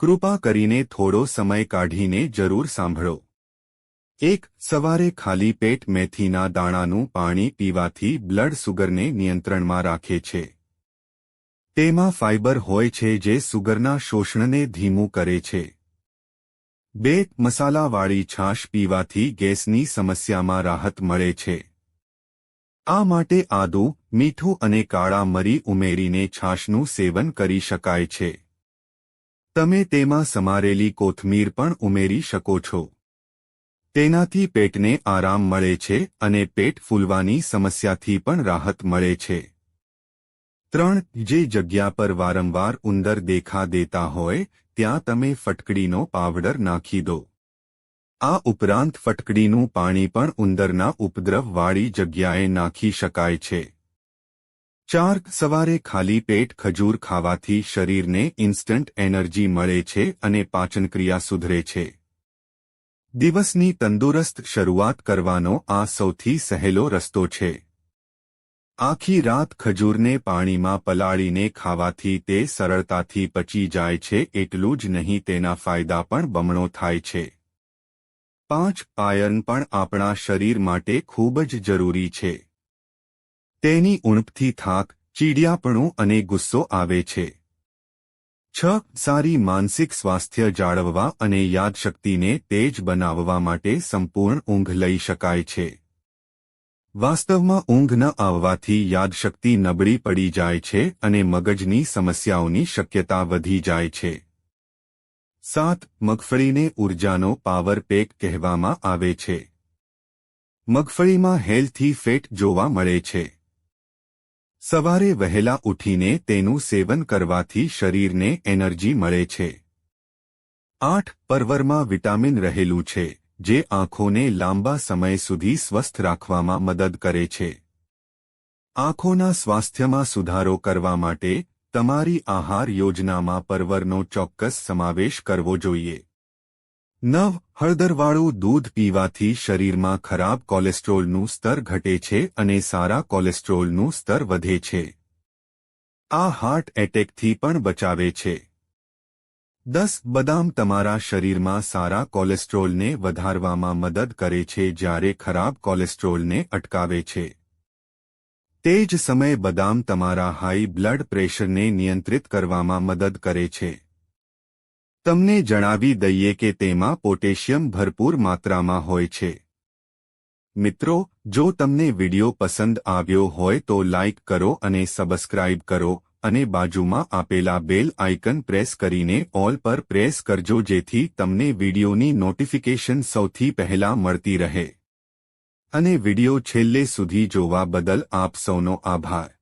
કૃપા કરીને થોડો સમય કાઢીને જરૂર સાંભળો. એક, સવારે ખાલી પેટ મેથીના દાણાનું પાણી પીવાથી બ્લડ સુગરને નિયંત્રણમાં રાખે છે. તેમાં ફાઇબર હોય છે જે સુગરના શોષણને ધીમું કરે છે. બે, મસાલાવાળી છાશ પીવાથી ગેસની સમસ્યામાં રાહત મળે છે. આ માટે આદુ, મીઠું અને કાળા મરી ઉમેરીને છાશનું સેવન કરી શકાય છે. તમે તેમાં સમારેલી કોથમીર પણ ઉમેરી શકો છો. તેનાથી પેટને આરામ મળે છે અને પેટ ફૂલવાની સમસ્યાથી પણ રાહત મળે છે. ત્રણ, જે જગ્યા પર વારંવાર ઉંદર દેખા દેતા હોય, ત્યાં તમે ફટકડીનો પાવડર નાખી દો. આ ઉપરાંત ફટકડીનું પાણી પણ ઉંદરના ઉપદ્રવવાળી જગ્યાએ નાખી શકાય છે. ચાર સવારે ખાલી પેટ ખજૂર ખાવાથી શરીરને ઇન્સ્ટન્ટ એનર્જી મળે છે અને પાચનક્રિયા સુધરે છે. દિવસની તંદુરસ્ત શરૂઆત કરવાનો આ સૌથી સહેલો રસ્તો છે. આખી રાત ખજૂરને પાણીમાં પલાળીને ખાવાથી તે સરળતાથી પચી જાય છે એટલું જ નહીં તેના ફાયદા પણ બમણો થાય છે. પાંચ, આયર્ન પણ આપણા શરીર માટે ખૂબ જ જરૂરી છે. તેની ઉણપથી થાક, ચીડિયાપણું અને ગુસ્સો આવે છે. છ. સારી માનસિક સ્વાસ્થ્ય જાળવવા અને યાદશક્તિને તેજ બનાવવા માટે સંપૂર્ણ ઊંઘ લઈ શકાય છે. વાસ્તવમાં ઊંઘ ન આવવાથી યાદશક્તિ નબળી પડી જાય છે અને મગજની સમસ્યાઓની શક્યતા વધી જાય છે. સાત. મગફળીને ઊર્જાનો પાવર પેક કહેવામાં આવે છે. મગફળીમાં હેલ્થી ફેટ જોવા મળે છે. સવારે વહેલા ઉઠીને તેનું સેવન કરવાથી શરીરને એનર્જી મળે છે. આઠ, પરવરમાં વિટામિન રહેલું છે, જે આંખોને લાંબા સમય સુધી સ્વસ્થ રાખવામાં મદદ કરે છે. આંખોના સ્વાસ્થ્યમાં સુધારો કરવા માટે તમારી આહાર યોજનામાં પરવરનો ચોક્કસ સમાવેશ કરવો જોઈએ. નવ, હળદરવાળું દૂધ પીવાથી શરીરમાં ખરાબ કોલેસ્ટ્રોલનું સ્તર ઘટે છે અને સારા કોલેસ્ટ્રોલનું સ્તર વધે છે. આ હાર્ટ એટેકથી પણ બચાવે છે. દસ, બદામ તમારા શરીરમાં સારા કોલેસ્ટ્રોલને વધારવામાં મદદ કરે છે જ્યારે ખરાબ કોલેસ્ટ્રોલને અટકાવે છે. તે જ સમયે બદામ તમારા હાઈ બ્લડ પ્રેશરને નિયંત્રિત કરવામાં મદદ કરે છે. તમને જણાવી દઈએ કે તેમાં પોટેશિયમ ભરપૂર માત્રામાં હોય છે. મિત્રો, જો તમને વિડિયો પસંદ આવ્યો હોય તો લાઇક કરો અને સબસ્ક્રાઇબ કરો અને બાજુમાં આપેલા બેલ આઇકન પ્રેસ કરીને ઓલ પર પ્રેસ કરજો જેથી તમને વિડિયોની નોટિફિકેશન સૌથી પહેલા મળતી રહે. અને વિડિયો છેલ્લે સુધી જોવા બદલ આપ સૌનો આભાર.